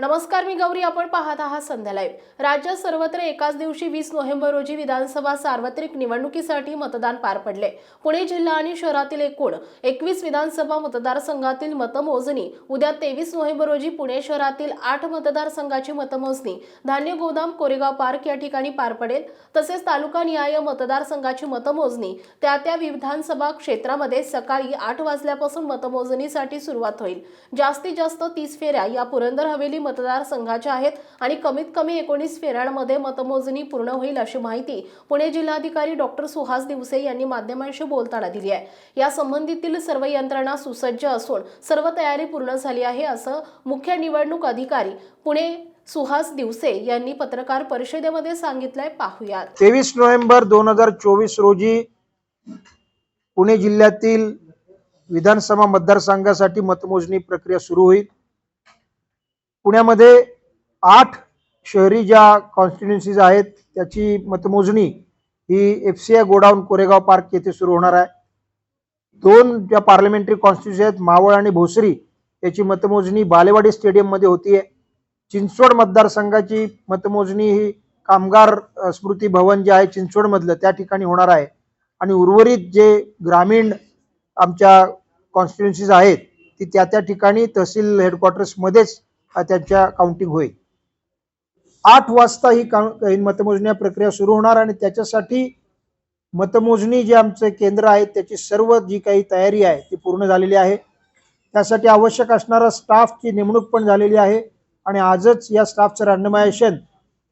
नमस्कार मी गौरी. आपण पाहत आहात संध्या लाईव्ह राज्यात सर्वत्र एकाच दिवशी वीस नोव्हेंबर रोजी विधानसभा सार्वत्रिक निवडणुकीसाठी मतदान पार पडले. पुणे जिल्हा आणि शहरातील एकूण एकवीस विधानसभा मतदारसंघातील मतमोजणी उद्या तेवीस नोव्हेंबर रोजी पुणे शहरातील आठ मतदारसंघाची मतमोजणी धान्य गोदाम कोरेगाव पार्क या ठिकाणी पार पडेल. तसेच तालुका निहाय मतदारसंघाची मतमोजणी त्या त्या विधानसभा क्षेत्रामध्ये सकाळी आठ वाजल्यापासून मतमोजणीसाठी सुरुवात होईल. जास्तीत जास्त तीस फेऱ्या या पुरंदर हवेली मतदारसंघाच्या आहेत आणि कमीत कमी एकोणीस फेऱ्यांमध्ये मतमोजणी पूर्ण होईल अशी माहिती पुणे जिल्हाधिकारी डॉक्टर सुहास दिवसे यांनी माध्यमांशी बोलताना दिली आहे. या संबंधीतील सर्व यंत्रणा सुसज्ज असून सर्व तयारी पूर्ण झाली आहे असं मुख्य निवडणूक अधिकारी पुणे सुहास दिवसे यांनी पत्रकार परिषदेमध्ये सांगितलंय. पाहूया तेवीस नोव्हेंबर दोन हजार चोवीस रोजी पुणे जिल्ह्यातील विधानसभा मतदारसंघासाठी मतमोजणी प्रक्रिया सुरू होईल. पुण्यामध्ये आठ शहरी ज्या कॉन्स्टिट्युन्सीज आहेत त्याची मतमोजणी ही F C I godown Koregaon park येथे सुरू होणार आहे. दोन ज्या पार्लमेंटरी कॉन्स्टिट्युन्सी आहेत मावळ आणि भोसरी याची मतमोजणी बालेवाडी स्टेडियममध्ये होतीये. चिंचवड मतदारसंघाची मतमोजणी ही कामगार स्मृती भवन जे आहे चिंचवडमधलं त्या ठिकाणी होणार आहे. आणि उर्वरित जे ग्रामीण आमच्या कॉन्स्टिट्युन्सीज आहेत ती त्या त्या ठिकाणी तहसील हेडक्वार्टर्समध्येच त्यांच्या काउंटिंग होईल. आठ वाजता ही काउ- मतमोजणी प्रक्रिया सुरू होणार आणि त्याच्यासाठी मतमोजणी जे आमचे केंद्र आहे त्याची सर्व जी काही तयारी आहे ती पूर्ण झालेली आहे. त्यासाठी आवश्यक असणारा स्टाफची नेमणूक पण झालेली आहे आणि आजच या स्टाफचं रँडमायझेशन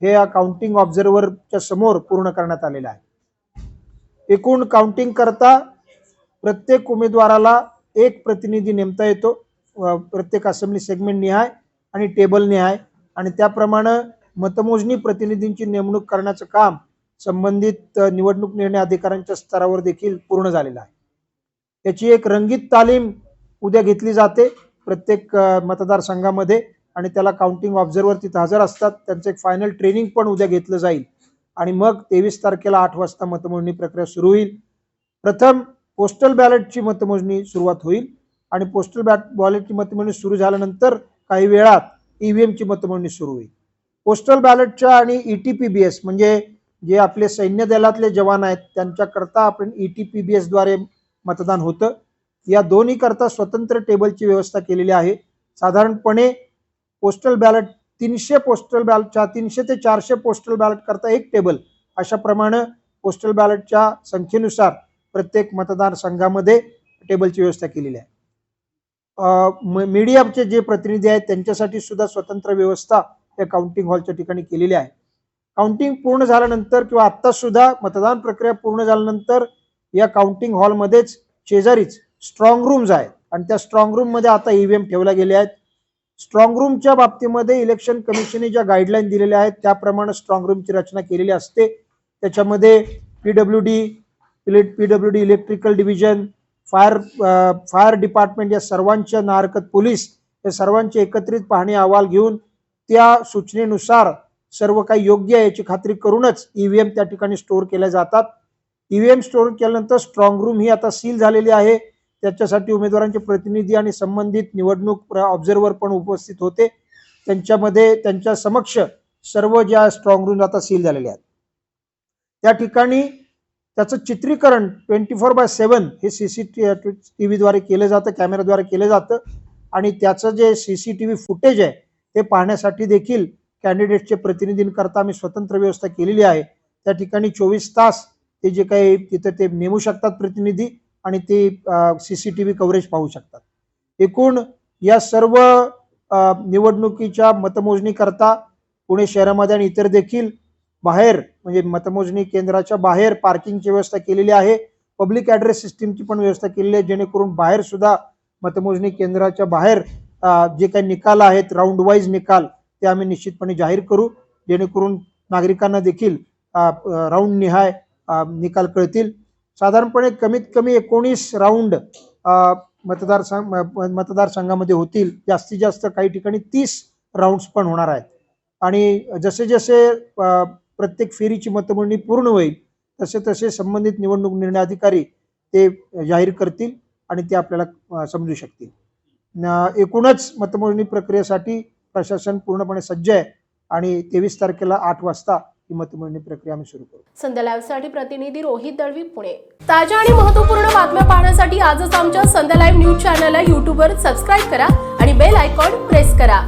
हे या काउंटिंग ऑब्झर्व्हरच्या समोर पूर्ण करण्यात आलेलं आहे. एकूण काउंटिंग करता प्रत्येक उमेदवाराला एक प्रतिनिधी नेमता येतो. प्रत्येक असेंब्ली सेगमेंट निहाय. आणि टेबल निहाय आणि त्याप्रमाणे मतमोजणी प्रतिनिधींची नेमणूक करण्याचं काम संबंधित निवडणूक निर्णय अधिकाऱ्यांच्या स्तरावर देखील पूर्ण झालेलं आहे. त्याची एक रंगीत तालीम उद्या घेतली जाते प्रत्येक मतदारसंघामध्ये आणि त्याला काउंटिंग ऑब्झर्व्हर तिथं हजर असतात. त्यांचं एक फायनल ट्रेनिंग पण उद्या घेतलं जाईल आणि मग तेवीस तारखेला आठ वाजता मतमोजणी प्रक्रिया सुरू होईल. प्रथम पोस्टल बॅलेटची मतमोजणी सुरुवात होईल आणि पोस्टल बॅट बॉलेटची मतमोजणी सुरू झाल्यानंतर काही वेळात ईव्हीएमची मतमोजणी सुरू होईल. पोस्टल बॅलेटच्या आणि E T P B S म्हणजे जे आपले सैन्य दलातले जवान आहेत त्यांच्याकरता आपण ई टी पी बी एसद्वारे मतदान होतं. या दोन्ही करता स्वतंत्र टेबलची व्यवस्था केलेली आहे. साधारणपणे पोस्टल बॅलेट तीनशे पोस्टल बॅलेटच्या तीनशे ते चारशे पोस्टल बॅलेट करता एक टेबल. अशा प्रमाणे पोस्टल बॅलेटच्या संख्येनुसार प्रत्येक मतदारसंघामध्ये टेबलची व्यवस्था केलेली आहे. मीडियाचे जे प्रतिनिधी आहेत त्यांच्यासाठी सुद्धा स्वतंत्र व्यवस्था या काउंटिंग हॉलच्या ठिकाणी केलेली आहे. काउंटिंग पूर्ण झाल्यानंतर किंवा आत्ता सुद्धा मतदान प्रक्रिया पूर्ण झाल्यानंतर या काउंटिंग हॉलमध्येच शेजारीच स्ट्रॉंग रूम्स आहेत. आणि त्या स्ट्रॉंग रूममध्ये आता ईव्हीएम ठेवल्या गेल्या आहेत. स्ट्रॉंग रूमच्या बाबतीमध्ये इलेक्शन कमिशनने ज्या गाईडलाईन दिलेल्या आहेत त्याप्रमाणे स्ट्रॉंग रूमची रचना केलेली असते. त्याच्यामध्ये P W D P W D electrical division fire fire department या सर्वांच्या नारकत पोलीस या सर्वांचे एकत्रित पाहणी अहवाल घेऊन त्या सूचनेनुसार सर्व काही योग्य आहे याची खात्री करूनच ईव्हीएम त्या ठिकाणी स्टोअर केल्या जातात. ईव्हीएम स्टोअर केल्यानंतर स्ट्रॉंग रूम ही आता सील झालेली आहे. त्याच्यासाठी उमेदवारांचे प्रतिनिधी आणि संबंधित निवडणूक ऑब्झर्व्हर पण उपस्थित होते. त्यांच्यामध्ये त्यांच्या समक्ष सर्व ज्या स्ट्रॉंग रूम आता सील झालेल्या आहेत. त्या ठिकाणी त्याचं चित्रीकरण ट्वेंटी फोर बाय सेवन हे सी सी टी व्हीद्वारे केलं जातं कॅमेराद्वारे केलं जातं. आणि त्याचं जे C C T V footage आहे ते पाहण्यासाठी देखील कॅन्डिडेटचे प्रतिनिधींकरता आम्ही स्वतंत्र व्यवस्था केलेली आहे. त्या ठिकाणी चोवीस तास ते जे काही तिथं ते नेमू शकतात प्रतिनिधी आणि ते C C T V coverage पाहू शकतात. एकूण या सर्व निवडणुकीच्या मतमोजणी करता पुणे शहरामध्ये आणि इतर देखील बाहेर म्हणजे मतमोजणी केंद्राच्या बाहेर पार्किंगची व्यवस्था केलेली आहे. पब्लिक ॲड्रेस सिस्टीमची पण व्यवस्था केलेली आहे. जेणेकरून बाहेर सुद्धा मतमोजणी केंद्राच्या बाहेर जे काही निकाल आहेत राऊंड वाईज निकाल ते आम्ही निश्चितपणे जाहीर करू. जेणेकरून नागरिकांना देखील राऊंड निहाय निकाल कळतील. साधारणपणे कमीत कमी एकोणीस राऊंड मतदारसंघ म- मतदारसंघामध्ये होतील. जास्तीत जास्त काही ठिकाणी तीस राऊंड्स पण होणार आहेत. आणि जसे जसे प्रत्येक फेरीची मतमोजणी पूर्ण होईल. तसे तसे संबंधित निवडणूक निर्णय अधिकारी ते जाहीर करतील आणि ते आपल्याला समजू शकतील. एकूणच मतमोजणी प्रक्रियेसाठी प्रशासन पूर्णपणे सज्ज आहे आणि तेवीस तारखेला आठ वाजता ही मतमोजणी प्रक्रिया आम्ही सुरू करू. संध्या लाईव्हसाठी प्रतिनिधी रोहित दळवी पुणे. ताज्या आणि महत्त्वपूर्ण बातम्या पाहण्यासाठी आजच आमच्या संध्या लाईव्ह न्यूज चॅनलला यूट्यूबवर सबस्क्राईब करा आणि बेल आयकॉन प्रेस करा.